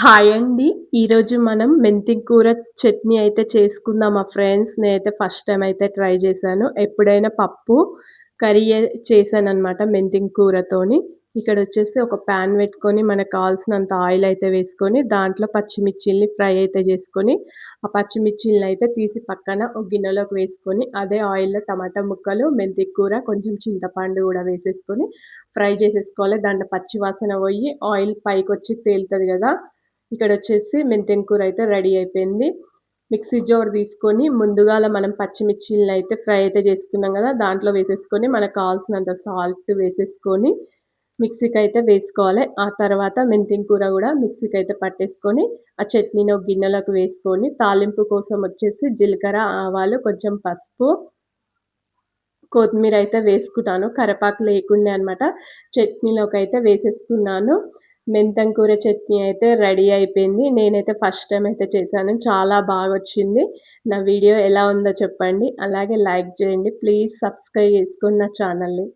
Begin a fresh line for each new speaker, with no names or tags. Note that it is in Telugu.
హాయ్ అండి. ఈరోజు మనం మెంతి కూర చట్నీ అయితే చేసుకుందాం మా ఫ్రెండ్స్. నేనైతే ఫస్ట్ టైం అయితే ట్రై చేశాను. ఎప్పుడైనా పప్పు కర్రీ చేశాను అనమాట మెంతి కూరతోని. ఇక్కడొచ్చేసి ఒక ప్యాన్ పెట్టుకొని మనకు కావాల్సినంత ఆయిల్ అయితే వేసుకొని, దాంట్లో పచ్చిమిర్చిల్ని ఫ్రై అయితే చేసుకొని, ఆ పచ్చిమిర్చిల్ని అయితే తీసి పక్కన ఒక గిన్నెలోకి వేసుకొని, అదే ఆయిల్‌లో టమాటా ముక్కలు, మెంతి కూర, కొంచెం చింతపండు కూడా వేసేసుకొని ఫ్రై చేసేసుకోవాలి. దాంట్లో పచ్చి వాసన పోయి ఆయిల్ పైకి వచ్చి తేలుతుంది కదా! ఇక్కడ వచ్చేసి మెంతెన్ కూర అయితే రెడీ అయిపోయింది. మిక్సీ జోర్ తీసుకొని ముందుగాల మనం పచ్చిమిర్చిలని అయితే ఫ్రై అయితే చేసుకున్నాం కదా! దాంట్లో వేసేసుకొని మనకు కావాల్సినంత సాల్ట్ వేసేసుకొని మిక్సీకి అయితే వేసుకోవాలి. ఆ తర్వాత మెంతిన్ కూర కూడా మిక్సీకి అయితే పట్టేసుకొని ఆ చట్నీని ఒక గిన్నెలోకి వేసుకొని తాలింపు కోసం వచ్చేసి జీలకర్ర, ఆవాలు, కొంచెం పసుపు కొత్తిమీర అయితే వేసుకుంటాను. కరపాకు లేకుండా అనమాట. చట్నీలోకి అయితే వేసేసుకున్నాను. మెంతం కూర చట్నీ అయితే రెడీ అయిపోయింది. నేనైతే ఫస్ట్ టైం అయితే చేశాను. చాలా బాగా వచ్చింది నా వీడియో ఎలా ఉందో చెప్పండి. అలాగే లైక్ చేయండి. ప్లీజ్ సబ్స్క్రైబ్ చేసుకున్న నా ఛానల్‌ని.